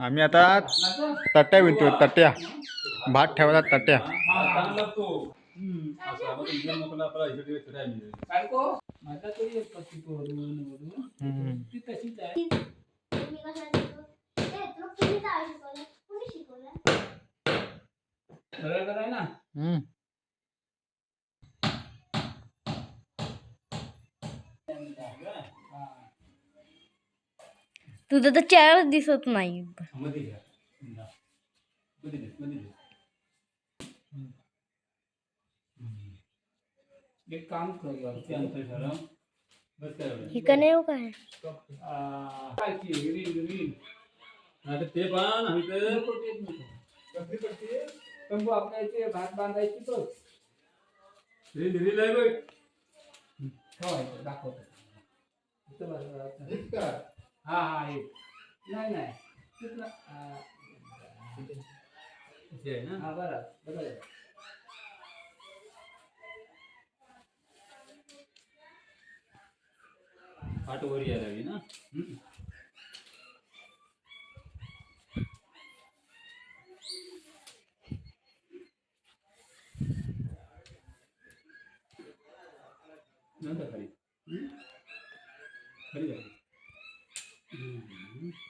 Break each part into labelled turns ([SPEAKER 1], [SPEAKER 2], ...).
[SPEAKER 1] आम्ही आता तट्ट्या विणतोय तट्ट्या भात ठेवायला तट्ट्या
[SPEAKER 2] ना
[SPEAKER 1] हम्म.
[SPEAKER 3] तुझं तर चेहराच दिसत नाही
[SPEAKER 4] घे.
[SPEAKER 2] एक काम कर यार.
[SPEAKER 4] किती अंतर झालं? बस काय एवढं.
[SPEAKER 3] हे का नाही हो काय?
[SPEAKER 2] काय ती
[SPEAKER 4] ते पण
[SPEAKER 2] तंबू आपल्या इथे भात बांधायची तो दाखवतो. इथं बघा. हा हा हे नाही नाही तिथलं, आ,
[SPEAKER 4] अशी आहे ना
[SPEAKER 2] हा बरं बरं
[SPEAKER 4] फाट वर यायला लागली ना
[SPEAKER 2] हम्म.
[SPEAKER 4] नंतर खाली
[SPEAKER 2] डबल?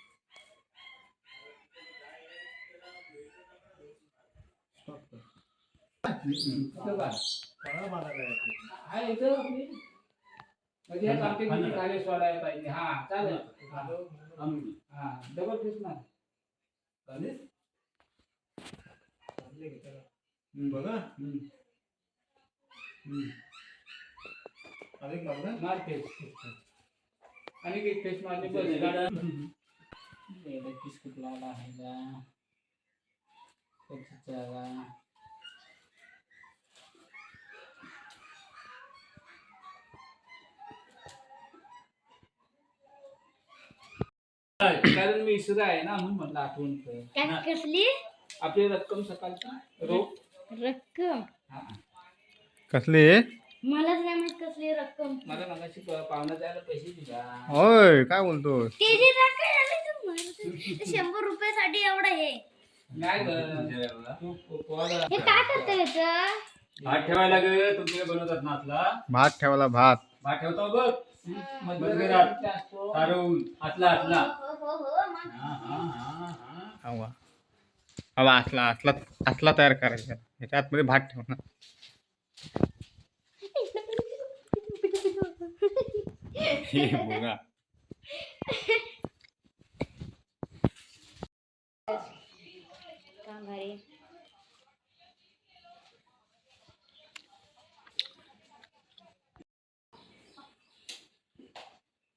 [SPEAKER 2] हम्म.
[SPEAKER 4] बघा
[SPEAKER 2] हम्म. हम्म. आणि एक फेस मारली बस गाडा बिस्कुट लावला आहे का कच्चा जागा. कारण मी इसरा आहे ना म्हणून म्हटलं आठवण कर
[SPEAKER 3] त्यात कसली
[SPEAKER 2] आपली रक्कम सकाळची रोख
[SPEAKER 3] रक्कम?
[SPEAKER 2] हा।
[SPEAKER 1] कसली
[SPEAKER 3] मलाच नाही माहित कसली रक्कम?
[SPEAKER 2] मला मगाशी पाहुणा जायला पैसे दिला।
[SPEAKER 1] होय काय बोलतो
[SPEAKER 3] रक्कम ते शंभर रुपयासाठी एवढं हे.
[SPEAKER 2] नाही ग. तू प- पोहायला
[SPEAKER 3] हे काय करतं याचं
[SPEAKER 4] भात ठेवायला गे. तुमच्याकडे बनवतात ना असला
[SPEAKER 1] भात ठेवायला भात.
[SPEAKER 4] भात ठेवतो बघ. सारून असला असला
[SPEAKER 5] हो, हो, हो, मग.
[SPEAKER 4] हा हा हा हा.
[SPEAKER 1] हवा. हवा असला असला असला तयार करायचा. ह्याच्या आतमध्ये भात ठेवणार. हे बघा.
[SPEAKER 3] भारी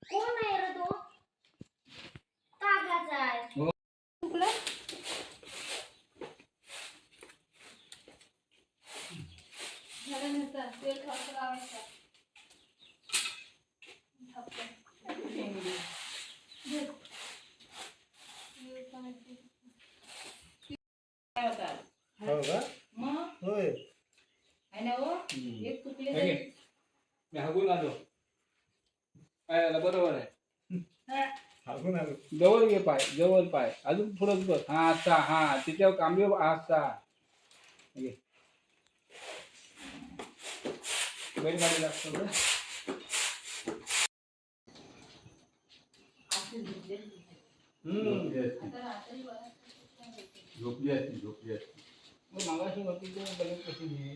[SPEAKER 5] कोण आहे रे तो? कागदाचा आहे.
[SPEAKER 2] काय
[SPEAKER 4] हागून आलो. काय झालं बरोबर आहे.
[SPEAKER 2] जवळ घे पाय जवळ पाय. अजून पुढं बस हा असा हा. त्याच्यावर कांबे असा घे. बैलगाडी लागतो बरं.
[SPEAKER 4] झोपली असती झोपली असती झोपली असती.
[SPEAKER 2] मग मगाशी होती ते बघत कशी घे.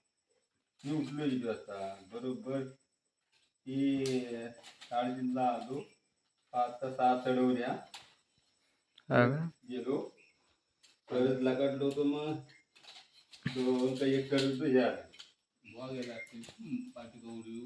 [SPEAKER 1] मी
[SPEAKER 4] उठलो किती वाजता बरोबर. की साडेतीनला आलो. पाच ते सहा चढवल्या
[SPEAKER 1] हा?
[SPEAKER 4] गेलो. परत लकडलो होतो मग. दोन का एक करत हे आले.
[SPEAKER 2] बुवा गेला पाठी गौरी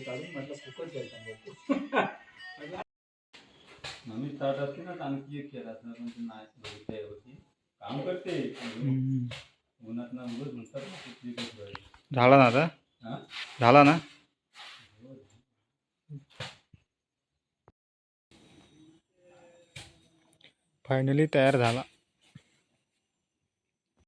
[SPEAKER 4] काढून
[SPEAKER 2] म्हटलं फुकट
[SPEAKER 4] मम्मी असते ना एक केला पण ते नाही तयार होती काम करते
[SPEAKER 1] हम्म.
[SPEAKER 4] उन्हात ना ना.
[SPEAKER 1] झाला ना आता
[SPEAKER 4] हा?
[SPEAKER 1] झाला ना? फायनली तयार झाला।